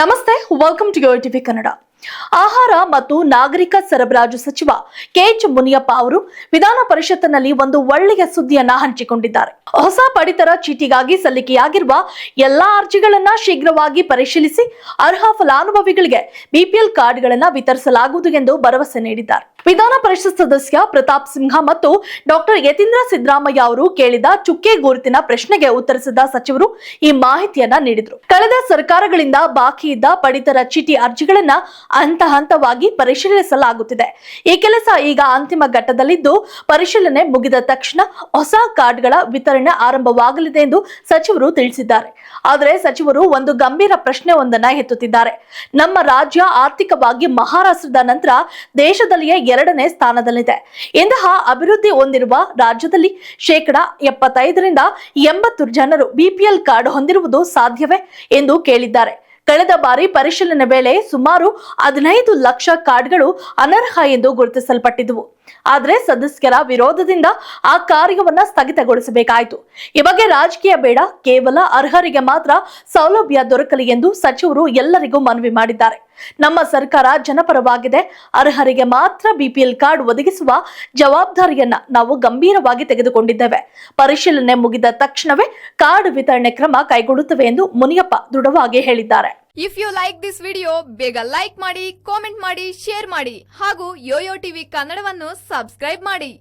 ನಮಸ್ತೆ welcome to your TV Kannada. ಆಹಾರ ಮತ್ತು ನಾಗರಿಕ ಸರಬರಾಜು ಸಚಿವ ಕೆಎಚ್ ಮುನಿಯಪ್ಪ ಅವರು ವಿಧಾನ ಪರಿಷತ್ತಿನಲ್ಲಿ ಒಂದು ಒಳ್ಳೆಯ ಸುದ್ದಿಯನ್ನ ಹಂಚಿಕೊಂಡಿದ್ದಾರೆ. ಹೊಸ ಪಡಿತರ ಚೀಟಿಗಾಗಿ ಸಲ್ಲಿಕೆಯಾಗಿರುವ ಎಲ್ಲಾ ಅರ್ಜಿಗಳನ್ನ ಶೀಘ್ರವಾಗಿ ಪರಿಶೀಲಿಸಿ ಅರ್ಹ ಫಲಾನುಭವಿಗಳಿಗೆ ಬಿಪಿಎಲ್ ಕಾರ್ಡ್ಗಳನ್ನ ವಿತರಿಸಲಾಗುವುದು ಎಂದು ಭರವಸೆ ನೀಡಿದ್ದಾರೆ. ವಿಧಾನ ಪರಿಷತ್ ಸದಸ್ಯ ಪ್ರತಾಪ್ ಸಿಂಹ ಮತ್ತು ಡಾಕ್ಟರ್ ಯತೀಂದ್ರ ಸಿದ್ದರಾಮಯ್ಯ ಅವರು ಕೇಳಿದ ಚುಕ್ಕೆ ಗುರುತಿನ ಪ್ರಶ್ನೆಗೆ ಉತ್ತರಿಸಿದ ಸಚಿವರು ಈ ಮಾಹಿತಿಯನ್ನ ನೀಡಿದರು. ಕಳೆದ ಸರ್ಕಾರಗಳಿಂದ ಬಾಕಿ ಇದ್ದ ಪಡಿತರ ಚೀಟಿ ಅರ್ಜಿಗಳನ್ನ ಹಂತ ಹಂತವಾಗಿ ಪರಿಶೀಲಿಸಲಾಗುತ್ತಿದೆ. ಈ ಕೆಲಸ ಈಗ ಅಂತಿಮ ಘಟ್ಟದಲ್ಲಿದ್ದು ಪರಿಶೀಲನೆ ಮುಗಿದ ತಕ್ಷಣ ಹೊಸ ಕಾರ್ಡ್ಗಳ ವಿತರಣೆ ಆರಂಭವಾಗಲಿದೆ ಎಂದು ಸಚಿವರು ತಿಳಿಸಿದ್ದಾರೆ. ಆದರೆ ಸಚಿವರು ಒಂದು ಗಂಭೀರ ಪ್ರಶ್ನೆ ಒಂದನ್ನ ಎತ್ತುತ್ತಿದ್ದಾರೆ. ನಮ್ಮ ರಾಜ್ಯ ಆರ್ಥಿಕವಾಗಿ ಮಹಾರಾಷ್ಟ್ರದ ನಂತರ ದೇಶದಲ್ಲಿಯೇ ಎರಡನೇ ಸ್ಥಾನದಲ್ಲಿದೆ. ಇಂತಹ ಅಭಿವೃದ್ಧಿ ಹೊಂದಿರುವ ರಾಜ್ಯದಲ್ಲಿ ಶೇಕಡ ಎಪ್ಪತ್ತೈದರಿಂದ ಎಂಬತ್ತು ಜನರು ಬಿಪಿಎಲ್ ಕಾರ್ಡ್ ಹೊಂದಿರುವುದು ಸಾಧ್ಯವೇ ಎಂದು ಕೇಳಿದ್ದಾರೆ. ಕಳೆದ ಬಾರಿ ಪರಿಶೀಲನೆ ವೇಳೆ ಸುಮಾರು ಹದಿನೈದು ಲಕ್ಷ ಕಾರ್ಡ್ಗಳು ಅನರ್ಹ ಎಂದು ಗುರುತಿಸಲ್ಪಟ್ಟಿದ್ದವು ಆದರೆ ಸದಸ್ಯರ ವಿರೋಧದಿಂದ ಆ ಕಾರ್ಯವನ್ನ ಸ್ಥಗಿತಗೊಳಿಸಬೇಕಾಯಿತು. ಈ ಬಗ್ಗೆ ರಾಜಕೀಯ ಬೇಡ, ಕೇವಲ ಅರ್ಹರಿಗೆ ಮಾತ್ರ ಸೌಲಭ್ಯ ದೊರಕಲಿ ಎಂದು ಸಚಿವರು ಎಲ್ಲರಿಗೂ ಮನವಿ ಮಾಡಿದ್ದಾರೆ. ನಮ್ಮ ಸರ್ಕಾರ ಜನಪರವಾಗಿದೆ. ಅರ್ಹರಿಗೆ ಮಾತ್ರ ಬಿಪಿಎಲ್ ಕಾರ್ಡ್ ಒದಗಿಸುವ ಜವಾಬ್ದಾರಿಯನ್ನ ನಾವು ಗಂಭೀರವಾಗಿ ತೆಗೆದುಕೊಂಡಿದ್ದೇವೆ. ಪರಿಶೀಲನೆ ಮುಗಿದ ತಕ್ಷಣವೇ ಕಾರ್ಡ್ ವಿತರಣೆ ಕ್ರಮ ಕೈಗೊಳ್ಳುತ್ತವೆ ಎಂದು ಮುನಿಯಪ್ಪ ದೃಢವಾಗಿ ಹೇಳಿದ್ದಾರೆ. If you like this video ಬೇಗ ಲೈಕ್ ಮಾಡಿ ಕಾಮೆಂಟ್ ಮಾಡಿ ಶೇರ್ ಮಾಡಿ ಹಾಗೂ ಯೋಯೋ ಟಿವಿ ಕನ್ನಡವನ್ನು ಸಬ್ಸ್ಕ್ರೈಬ್ ಮಾಡಿ.